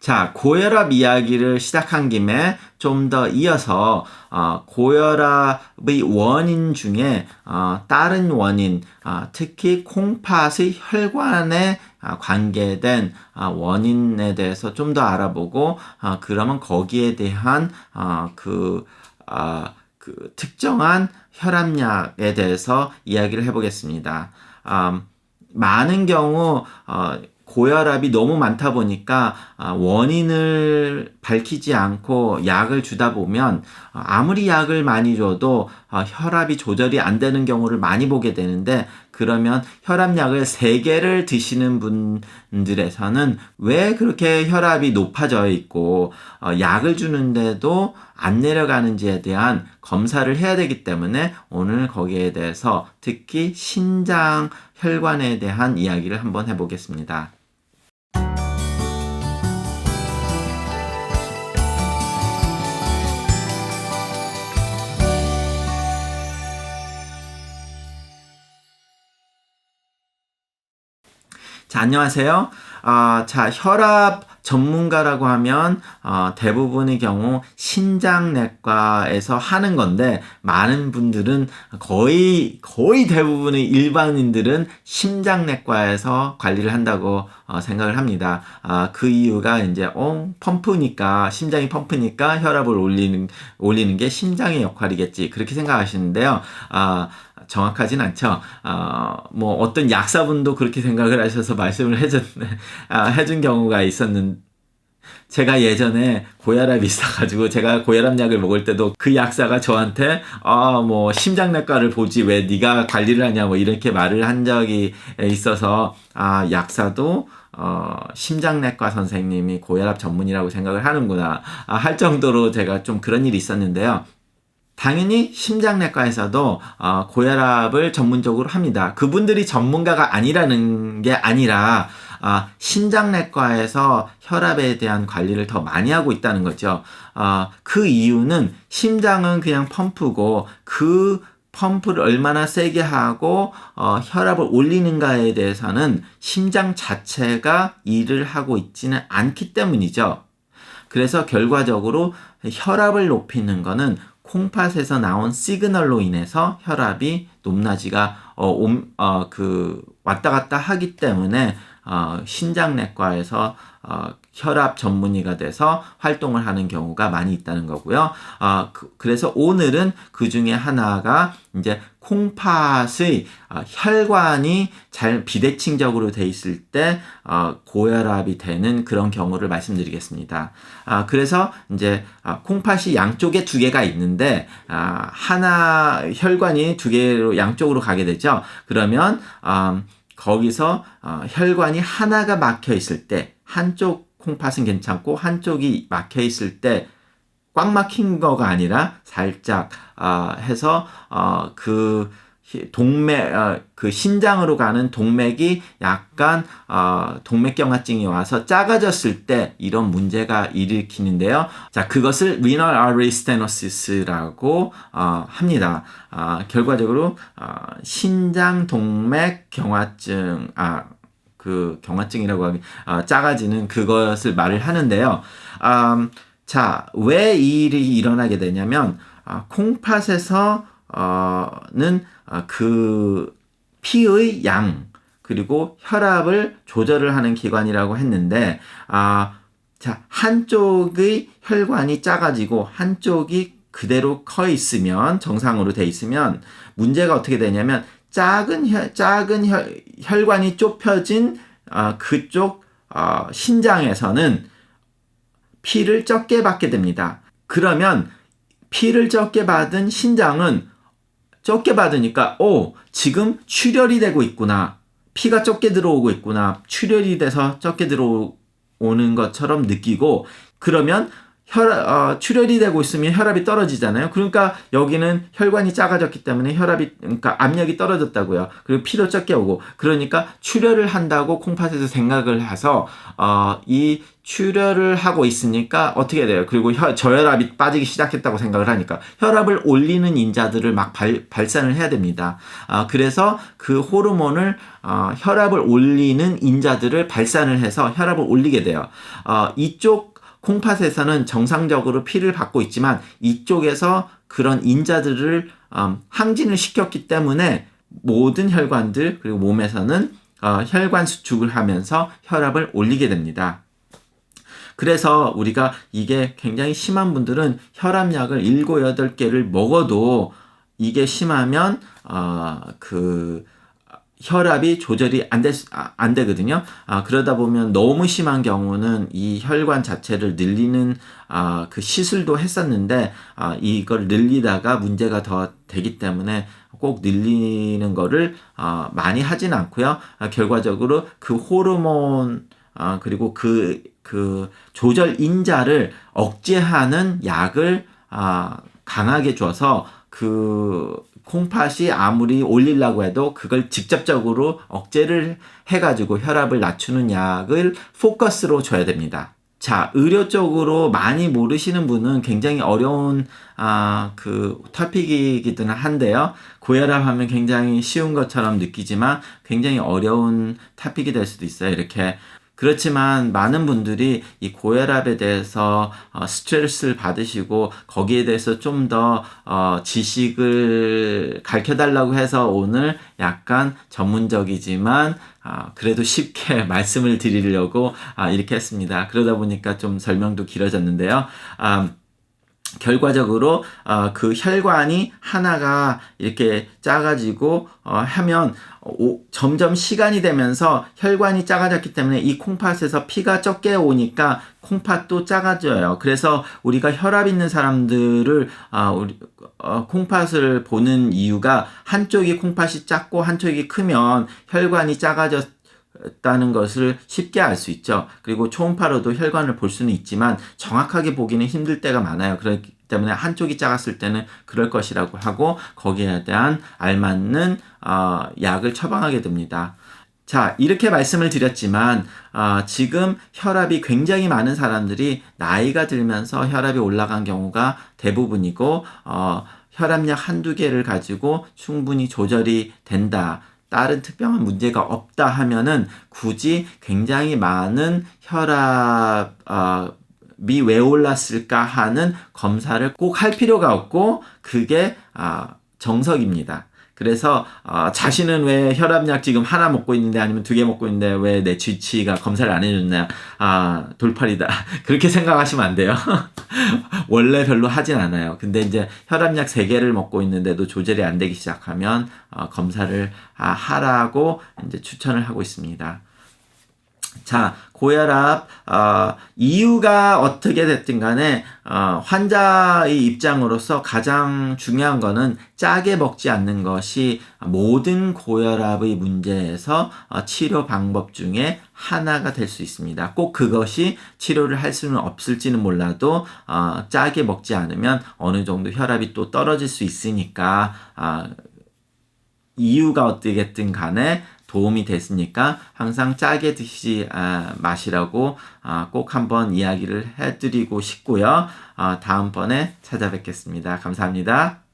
자, 고혈압 이야기를 시작한 김에 좀 더 이어서 어, 고혈압의 원인 중에 어, 다른 원인, 어, 특히 콩팥의 혈관에 아, 관계된 아, 원인에 대해서 좀 더 알아보고 아, 그러면 거기에 대한 아, 그, 아, 그 특정한 혈압약에 대해서 이야기를 해보겠습니다. 아, 많은 경우 어, 고혈압이 너무 많다 보니까 아, 원인을 밝히지 않고 약을 주다 보면 어, 아무리 약을 많이 줘도 어, 혈압이 조절이 안 되는 경우를 많이 보게 되는데 그러면 혈압약을 3개를 드시는 분들에서는 왜 그렇게 혈압이 높아져 있고 어, 약을 주는데도 안 내려가는지에 대한 검사를 해야 되기 때문에 오늘 거기에 대해서 특히 신장 혈관에 대한 이야기를 한번 해보겠습니다. 자, 안녕하세요. 아, 자, 혈압 전문가라고 하면 어, 대부분의 경우 신장내과에서 하는 건데 많은 분들은 거의 거의 대부분의 일반인들은 심장내과에서 관리를 한다고 어, 생각을 합니다. 아, 그 이유가 이제 어, 펌프니까 심장이 펌프니까 혈압을 올리는 올리는 게 심장의 역할이겠지 그렇게 생각하시는데요. 아, 정확하진 않죠. 어, 뭐 어떤 약사분도 그렇게 생각을 하셔서 말씀을 해준 아, 해준 경우가 있었는. 제가 예전에 고혈압이 있어가지고 제가 고혈압 약을 먹을 때도 그 약사가 저한테 아 뭐 심장내과를 보지 왜 네가 관리를 하냐 뭐 이렇게 말을 한 적이 있어서 아 약사도 어, 심장내과 선생님이 고혈압 전문이라고 생각을 하는구나 아, 할 정도로 제가 좀 그런 일이 있었는데요. 당연히 심장내과에서도 어, 고혈압을 전문적으로 합니다. 그분들이 전문가가 아니라는 게 아니라 아, 심장내과에서 혈압에 대한 관리를 더 많이 하고 있다는 거죠. 아, 그 이유는 심장은 그냥 펌프고 그 펌프를 얼마나 세게 하고 어, 혈압을 올리는가에 대해서는 심장 자체가 일을 하고 있지는 않기 때문이죠. 그래서 결과적으로 혈압을 높이는 거는 콩팥에서 나온 시그널로 인해서 혈압이 높낮이가 어, 옴, 어, 그 왔다 갔다 하기 때문에 어, 신장내과에서 어, 혈압 전문의가 돼서 활동을 하는 경우가 많이 있다는 거고요. 어, 그, 래서 오늘은 그 중에 하나가 이제 콩팥의 어, 혈관이 잘 비대칭적으로 돼 있을 때 어, 고혈압이 되는 그런 경우를 말씀드리겠습니다. 아, 그래서 이제 아, 콩팥이 양쪽에 두 개가 있는데 아, 하나 혈관이 두 개로 양쪽으로 가게 되죠. 그러면 음, 거기서 어, 혈관이 하나가 막혀 있을 때 한쪽 콩팥은 괜찮고 한쪽이 막혀 있을 때 꽉 막힌 거가 아니라 살짝 어, 해서 어, 그 동맥 어, 그 신장으로 가는 동맥이 약간 어, 동맥경화증이 와서 작아졌을 때 이런 문제가 일으키는데요. 자 그것을 artery stenosis라고 어, 합니다. 어, 결과적으로 어, 신장 동맥 경화증 아 그 경화증이라고 하기 어, 작아지는 그것을 말을 하는데요. 음, 자왜 이 일이 일어나게 되냐면 아, 콩팥에서 어는 아, 그 피의 양 그리고 혈압을 조절을 하는 기관이라고 했는데 아, 자, 한쪽의 혈관이 작아지고 한쪽이 그대로 커 있으면 정상으로 돼 있으면 문제가 어떻게 되냐면 작은 혈, 작은 혈, 혈관이 좁혀진 아, 그쪽 어, 신장에서는 피를 적게 받게 됩니다. 그러면 피를 적게 받은 신장은 적게 받으니까 오 지금 출혈이 되고 있구나 피가 적게 들어오고 있구나 출혈이 돼서 적게 들어오는 것처럼 느끼고 그러면 혈, 어, 출혈이 되고 있으면 혈압이 떨어지잖아요. 그러니까 여기는 혈관이 작아졌기 때문에 혈압이, 그러니까 압력이 떨어졌다고요. 그리고 피도 적게 오고. 그러니까 출혈을 한다고 콩팥에서 생각을 해서, 어, 이 출혈을 하고 있으니까 어떻게 돼요? 그리고 혈, 저혈압이 빠지기 시작했다고 생각을 하니까 혈압을 올리는 인자들을 막 발, 발산을 해야 됩니다. 아, 그래서 그 호르몬을 어, 혈압을 올리는 인자들을 발산을 해서 혈압을 올리게 돼요. 어, 이쪽 콩팥에서는 정상적으로 피를 받고 있지만 이쪽에서 그런 인자들을 음, 항진을 시켰기 때문에 모든 혈관들 그리고 몸에서는 어, 혈관 수축을 하면서 혈압을 올리게 됩니다. 그래서 우리가 이게 굉장히 심한 분들은 혈압약을 7, 8개를 먹어도 이게 심하면 어 그 혈압이 조절이 안, 되, 아, 안 되거든요. 아, 그러다 보면 너무 심한 경우는 이 혈관 자체를 늘리는 아, 그 시술도 했었는데 아, 이걸 늘리다가 문제가 더 되기 때문에 꼭 늘리는 거를 아, 많이 하진 않고요. 아, 결과적으로 그 호르몬 아, 그리고 그, 그 조절 인자를 억제하는 약을 아, 강하게 줘서 그 콩팥이 아무리 올리려고 해도 그걸 직접적으로 억제를 해가지고 혈압을 낮추는 약을 포커스로 줘야 됩니다. 자, 의료 쪽으로 많이 모르시는 분은 굉장히 어려운, 아, 그, 토픽이기는 한데요. 고혈압 하면 굉장히 쉬운 것처럼 느끼지만 굉장히 어려운 토픽이 될 수도 있어요. 이렇게 그렇지만 많은 분들이 이 고혈압에 대해서 어, 스트레스를 받으시고 거기에 대해서 좀 더 어, 지식을 가르쳐 달라고 해서 오늘 약간 전문적이지만 아, 그래도 쉽게 말씀을 드리려고 아, 이렇게 했습니다. 그러다 보니까 좀 설명도 길어졌는데요. 아, 결과적으로 어, 그 혈관이 하나가 이렇게 작아지고 어, 하면 오, 점점 시간이 되면서 혈관이 작아졌기 때문에 이 콩팥에서 피가 적게 오니까 콩팥도 작아져요. 그래서 우리가 혈압 있는 사람들을 아, 어, 콩팥을 보는 이유가 한쪽이 콩팥이 작고 한쪽이 크면 혈관이 작아졌 다는 것을 쉽게 알 수 있죠. 그리고 초음파로도 혈관을 볼 수는 있지만 정확하게 보기는 힘들 때가 많아요. 그렇기 때문에 한쪽이 작았을 때는 그럴 것이라고 하고 거기에 대한 알맞는 어, 약을 처방하게 됩니다. 자, 이렇게 말씀을 드렸지만, 어, 지금 혈압이 굉장히 많은 사람들이 나이가 들면서 혈압이 올라간 경우가 대부분이고, 어, 혈압약 한두 개를 가지고 충분히 조절이 된다. 다른 특별한 문제가 없다 하면은 굳이 굉장히 많은 혈압, 어, 미왜 올랐을까 하는 검사를 꼭 할 필요가 없고 그게 아, 정석입니다. 그래서 어, 자신은 왜 혈압약 지금 하나 먹고 있는데 아니면 두 개 먹고 있는데 왜내 GH가 검사를 안 해줬냐. 아 돌팔이다. 그렇게 생각하시면 안 돼요. 원래 별로 하진 않아요. 근데 이제 혈압약 세 개를 먹고 있는데도 조절이 안 되기 시작하면 어, 검사를 아, 하라고 이제 추천을 하고 있습니다 자, 고혈압, 어, 이유가 어떻게 됐든 간에, 어, 환자의 입장으로서 가장 중요한 거는 짜게 먹지 않는 것이 모든 고혈압의 문제에서 어, 치료 방법 중에 하나가 될 수 있습니다. 꼭 그것이 치료를 할 수는 없을지는 몰라도, 어, 짜게 먹지 않으면 어느 정도 혈압이 또 떨어질 수 있으니까, 어, 이유가 어떻게든 간에 도움이 됐으니까 항상 짜게 드시지 아, 마시라고 아, 꼭 한번 이야기를 해드리고 싶고요. 아, 다음번에 찾아뵙겠습니다. 감사합니다.